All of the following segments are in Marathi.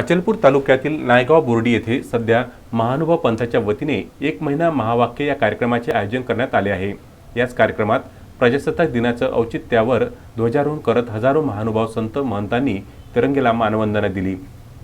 अचलपूर तालुक्यातील नायगाव बोर्डी येथे सध्या महानुभाव पंथाच्या वतीने एक महिना महावाक्य या कार्यक्रमाचे आयोजन करण्यात आले आहे. याच कार्यक्रमात प्रजासत्ताक दिनाचं औचित्यावर ध्वजारोहण करत हजारो महानुभाव संत महंतांनी तिरंगेला मानवंदना दिली.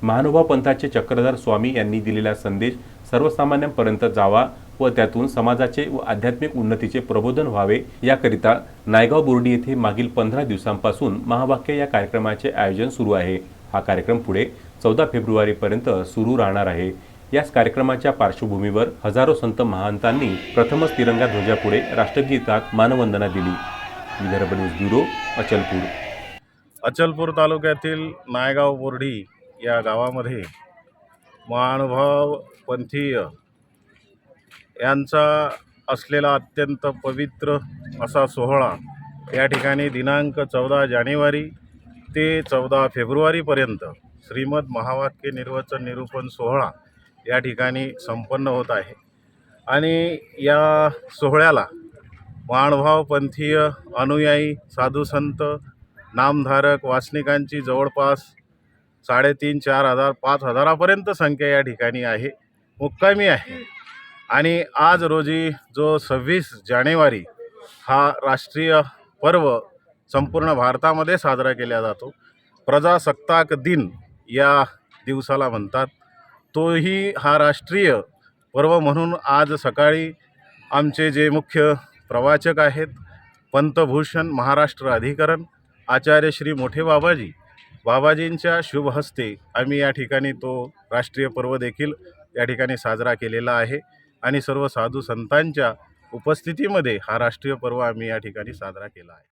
महानुभाव पंथाचे चक्रधर स्वामी यांनी दिलेला संदेश सर्वसामान्यांपर्यंत जावा व त्यातून समाजाचे व आध्यात्मिक उन्नतीचे प्रबोधन व्हावे याकरिता नायगाव बोर्डी येथे मागील पंधरा दिवसांपासून महावाक्य या कार्यक्रमाचे आयोजन सुरू आहे. हा कार्यक्रम पुढे चौदा फेब्रुवारीपर्यंत सुरू राहणार आहे. याच कार्यक्रमाच्या पार्श्वभूमीवर हजारो संत महंतांनी प्रथमच तिरंगा ध्वजापुढे राष्ट्रगीतात मानवंदना दिली. Vidarbha news bureau Achalpur. Achalpur तालुक्यातील नायगाव बोर्डी या गावामध्ये महानुभाव पंथीय यांचा असलेला अत्यंत पवित्र असा सोहळा या ठिकाणी दिनांक चौदा जानेवारी ते चौदा फेब्रुवारीपर्यंत श्रीमद महावाक्य निर्वचन निरूपण सोहळा या ठिकाणी संपन्न होत आहे. आणि या सोहळ्याला महानुभाव पंथीय अनुयायी साधू संत नामधारक वासनिकांची जवळपास साडेतीन चार हजार पाच हजारापर्यंत संख्या या ठिकाणी आहे. मुक्कामी आहे. आणि आज रोजी जो सव्वीस जानेवारी हा राष्ट्रीय पर्व संपूर्ण भारतामध्ये साजरा केला जातो. प्रजासत्ताक दिन या दिवसाला म्हणतात. तोही हा राष्ट्रीय पर्व म्हणून आज सकाळी आमचे जे मुख्य प्रवाचक आहेत पंतभूषण महाराष्ट्र अधिकरण आचार्य श्री मोठे बाबाजी. बाबाजींच्या शुभ हस्ते आम्ही या ठिकाणी तो राष्ट्रीय पर्व देखील या ठिकाणी साजरा केलेला आहे आणि सर्व साधू संतांच्या उपस्थितीमध्ये हा राष्ट्रीय पर्व आम्ही या ठिकाणी साजरा केला आहे.